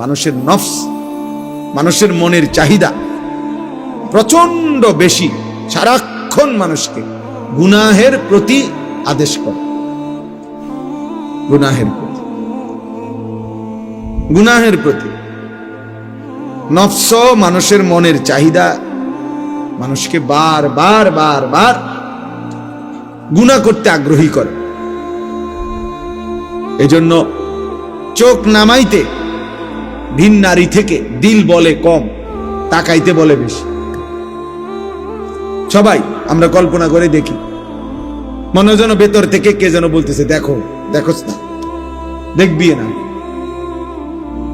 মানুষের নফস, মানুষের মনের চাহিদা প্রচণ্ড বেশি সারাক্ষণ মানুষকে গুনাহের প্রতি আদেশ করে। গুনাহের প্রতি। গুনাহের প্রতি। নফস মানুষের মনের চাহিদা। মানুষকে বার বার বার বার গুণা করতে আগ্রহী করে। এজন্য চোখ নামাইতে ভিন নারী থেকে দিল বলে কম, তাকাইতে বলে বেশি। সবাই, আমরা কল্পনা করে দেখি। মনে যেন ভেতর থেকে কে যেন বলতেছে, দেখো, দেখোস না, দেখবি না।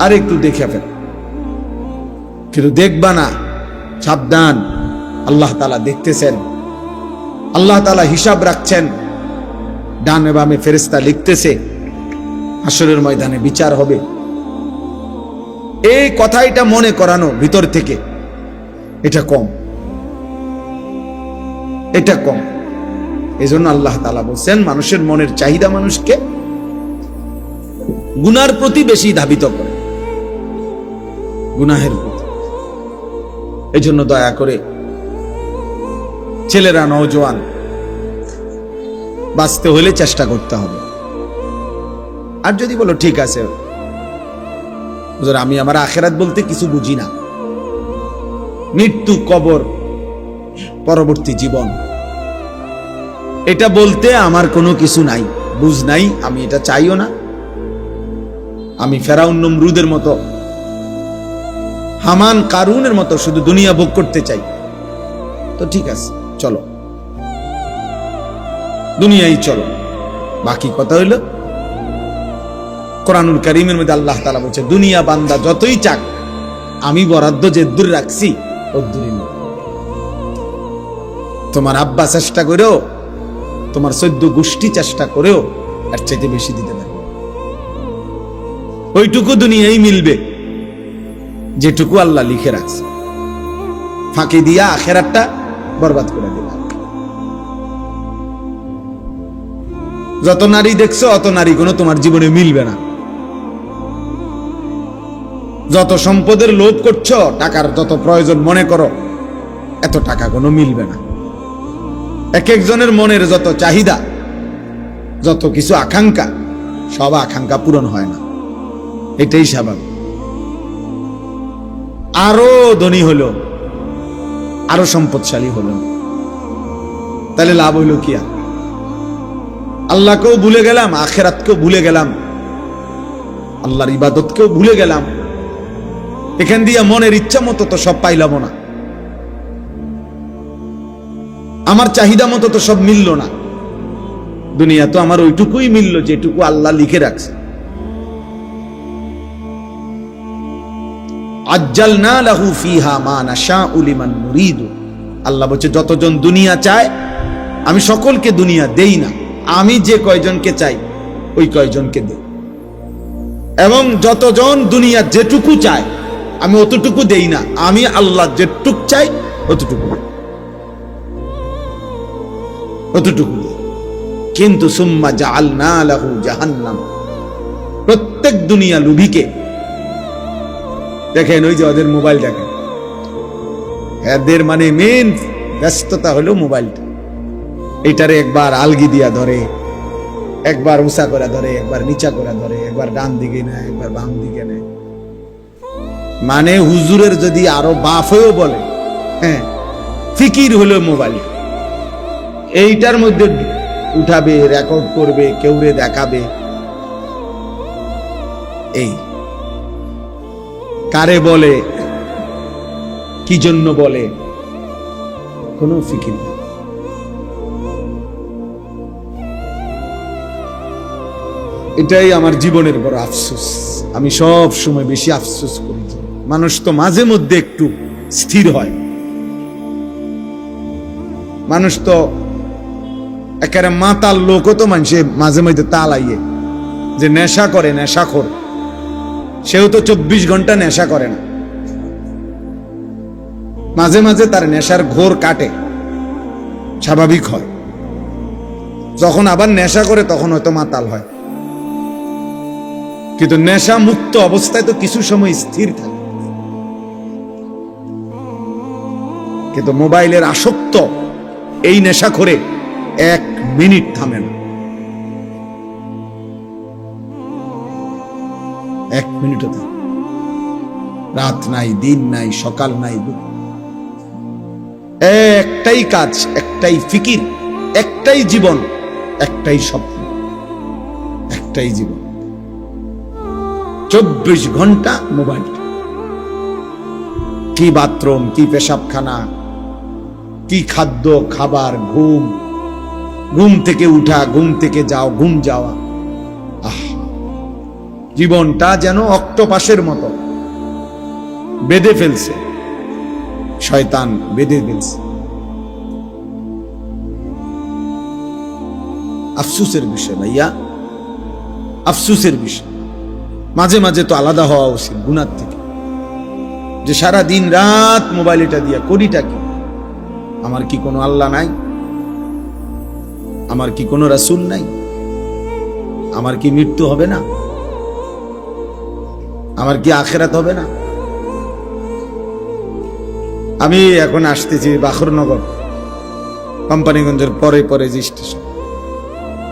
আর একটু দেখে ফেল। কিন্তু দেখবা না, সাবধান, আল্লাহ তালা দেখতেছেন। আল্লাহ তালা হিসাব রাখছেন। ডানে বামে ফেরেস্তা লিখতেছে আসরের ময়দানে বিচার হবে। এই কথাইটা মনে করানো ভিতর থেকে। এটা কম। এটা কম। এই জন্য আল্লাহ তালা বলছেন, মানুষের মনের চাহিদা মানুষকে গুনার প্রতি বেশি ধাবিত করে। গুনাহের প্রতি এই জন্য দয়া করে ছেলেরা, নওজোয়ান, বাঁচতে হলে চেষ্টা করতে হবে। আর যদি বলো, ঠিক আছে হুজুর, আমি আমার আখেরাত বলতে কিছু বুঝি না। মৃত্যু কবর পরবর্তী জীবন। এটা বলতে আমার কোনো কিছু নাই বুঝ নাই আমি এটা চাইও না। আমি ফেরাউন নমরুদের মতো হামান কারুনের মতো শুধু দুনিয়া ভোগ করতে চাই। তো ঠিক আছে চলো। দুনিয়াই চলো। বাকি কথা হইল কোরআনুল করিমের মধ্যে আল্লাহ তালা বলছে, দুনিয়া বান্দা যতই চাক, আমি বরাদ্দ যে দূর রাখছি তোমার আব্বা চেষ্টা করেও, তোমার সদ্য গোষ্ঠী চেষ্টা করেও এর চাইতে বেশি দিতে পারবে ওইটুকু দুনিয়াই মিলবে, যেটুকু আল্লাহ লিখে রাখছে। ফাঁকি দিয়া আখেরাতটা বরবাদ করে দেবে। যত নারী দেখছ, অত নারী কোনো তোমার জীবনে মিলবে না। যত সম্পদের লোভ করছ, টাকার যত প্রয়োজন, মনে করো, এত টাকা কোনো মিলবে না। এক একজনের মনের যত চাহিদা, যত কিছু আকাঙ্ক্ষা, সব আকাঙ্ক্ষা পূরণ হয় না। এটাই স্বাভাবিক। আরও ধনী হলো, আরও সম্পদশালী হলো। তাহলে লাভ হইল কি আর? আল্লাহকেও ভুলে গেলাম, আখেরাতকেও ভুলে গেলাম, আল্লাহর ইবাদতকেও ভুলে গেলাম। এখান দিয়ে মনের ইচ্ছা মতো তো সব পাইলাম না। আমার চাহিদা মতো তো সব মিলল না। দুনিয়া তো আমার ওইটুকুই মিলল যেটুকু আল্লাহ লিখে রাখছে। আল্লাহ বলছে, যতজন দুনিয়া চায়, আমি সকলকে দুনিয়া দেই না। আমি যে কয়জনকে চাই, ওই কয়জনকে দেই। এবং যতজন দুনিয়া যেটুকু চায় আমি অতটুকু দেই না। আমি আল্লাহ যেটুক চাই, অতটুকু অতটুকু কিন্তু সুম্মা জাল না লাহু জাহান্নাম। প্রত্যেক দুনিয়া লুভিকে। দেখেন, ওই যে ওদের মোবাইল দেখেন। এদের মানে মেন ব্যস্ততা হলো মোবাইলটা। এটারে একবার আলগি দিয়া ধরে, একবার উঁচা করে ধরে, একবার নিচা করে ধরে, একবার ডান দিকে নেয়, একবার বাম দিকে নেয়। মানে হুজুরের যদি আরও হয়েও বলে হ্যাঁ ফিকির হলো মোবাইল। এইটার মধ্যে উঠাবে রেকর্ড করবে, কেউরে দেখাবে। এই। কারে বলে? কি জন্য বলে? কোনো ফিকির নেই। এটাই আমার জীবনের বড় আফসোস। আমি সব সময় বেশি আফসোস করি। মানুষ তো মাঝে মধ্যে একটু স্থির হয়। মানুষ তো একেবারে মাতাল লোকও তো মানুষে মাঝে মধ্যে তালাইয়ে যে নেশা করে, নেশাখোর। সেও তো চব্বিশ ঘণ্টা নেশা করে না। মাঝে মাঝে তার নেশার ঘোর কাটে। স্বাভাবিক হয়। যখন আবার নেশা করে, তখন হয়তো মাতাল হয়। কিন্তু নেশা মুক্ত অবস্থায় তো কিছু সময় স্থির থাকে। কিন্তু মোবাইলের আসক্ত এই নেশা করে এক মিনিট থামে না এক মিনিটও রাত নাই, দিন নাই, সকাল নাই একটাই কাজ, একটাই ফিকির, একটাই জীবন, একটাই স্বপ্ন, একটাই জীবন। চব্বিশ ঘণ্টা মোবাইল। কি বাথরুম, কি পেশাবখানা কি খাদ্য, খাবার, ঘুম? ঘুম থেকে উঠা, ঘুম থেকে যাও ঘুম যাওয়া। আহ! জীবনটা যেন অক্টোপাসের মতো। বেঁধে ফেলছে। শয়তান বেঁধে ফেলছে। আফসুসের বিষয় ভাইয়া। আফসুসের বিষয়। মাঝে মাঝে তো আলাদা হওয়া উচিত গুনার থেকে। যে সারা দিন রাত মোবাইল এটা দিয়া করিটা কি? আমার কি কোনো আল্লাহ নাই? আমার কি কোনো রাসুল নাই? আমার কি মৃত্যু হবে না? আমার কি আখেরাত হবে না? আমি এখন আসতেছি বাখরনগর কোম্পানিগঞ্জের পরে পরে যে স্টেশন।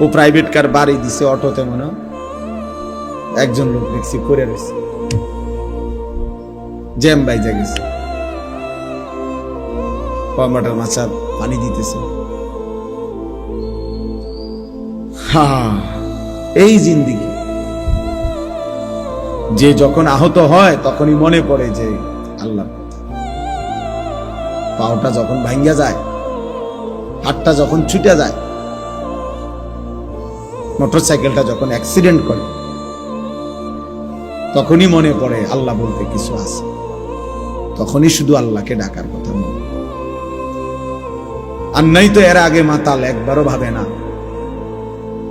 ও প্রাইভেট কার বাড়ি দিছে অটোতে মনে একজন লোক দেখছি করে রয়েছে। জ্যাম বাইজা গেছে। টমাটার মাছার পানি দিতেছে। হা, এই জিন্দিগি। যে যখন আহত হয়, তখনই মনে পড়ে যে আল্লাহ। পাওটা যখন ভাঙ্গা যায়, হাতটা যখন ছুটে যায়, মোটরসাইকেলটা যখন অ্যাক্সিডেন্ট করে, তখনই মনে পড়ে আল্লাহ বলতে কিছু আছে। তখনই শুধু আল্লাহকে ডাকার কথা মনে। আর নাই তো এর আগে মাতাল, একবারও ভাবে না।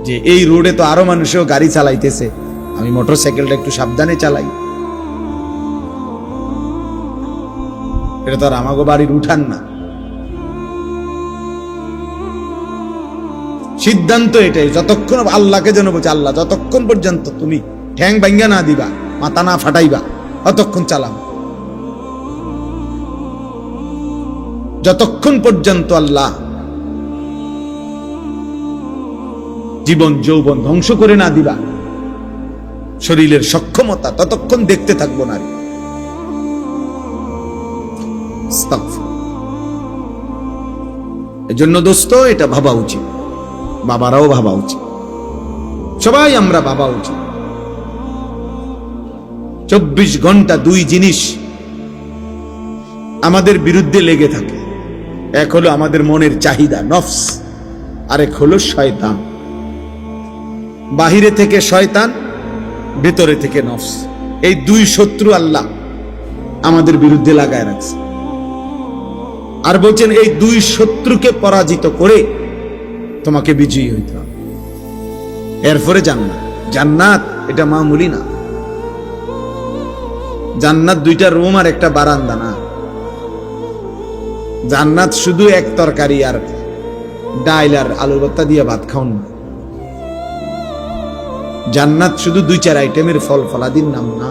যে এই রোডে তো আরও মানুষও গাড়ি চালাইতেছে। আমি মোটরসাইকেলটা একটু সাবধানে চালাই। এটা তো আর আমাগো বাড়ির উঠান না। সিদ্ধান্ত এটাই, যতক্ষণ আল্লাহকে যেন বলছে আল্লাহ, যতক্ষণ পর্যন্ত তুমি ঠ্যাং ভাঙ্গা না দিবা, মাথা না ফাটাইবা, ততক্ষণ চালাম যতক্ষণ পর্যন্ত আল্লাহ জীবন যৌবন ধ্বংস করে না দিবা, শরীরের সক্ষমতা ততক্ষণ দেখতে থাকব না এজন্য দোস্ত, এটা ভাবা উচিত। বাবারাও ভাবা উচিত। সবাই আমরা ভাবা উচিত। চব্বিশ ঘণ্টা দুই জিনিস আমাদের বিরুদ্ধে লেগে থাকে। এক হলো আমাদের মনের চাহিদা, নফস, আরেক হলো শয়তান। বাহিরে থেকে শয়তান, ভেতরে থেকে নফস। এই দুই শত্রু আল্লাহ আমাদের বিরুদ্ধে লাগায় রাখছে। আর বলছেন, এই দুই শত্রুকে পরাজিত করে তোমাকে বিজয়ী হইতে হবে। এরপরে জান্নাত। জান্নাত এটা মামুলি না। জান্নাত দুইটা রুম আর একটা বারান্দা না। জান্নাত শুধু এক তরকারি আর ডাইল আর আলু ভর্তা দিয়ে ভাত খাওন। না জান্নাত শুধু দুই চার আইটেমের ফল, ফলাদির নাম না।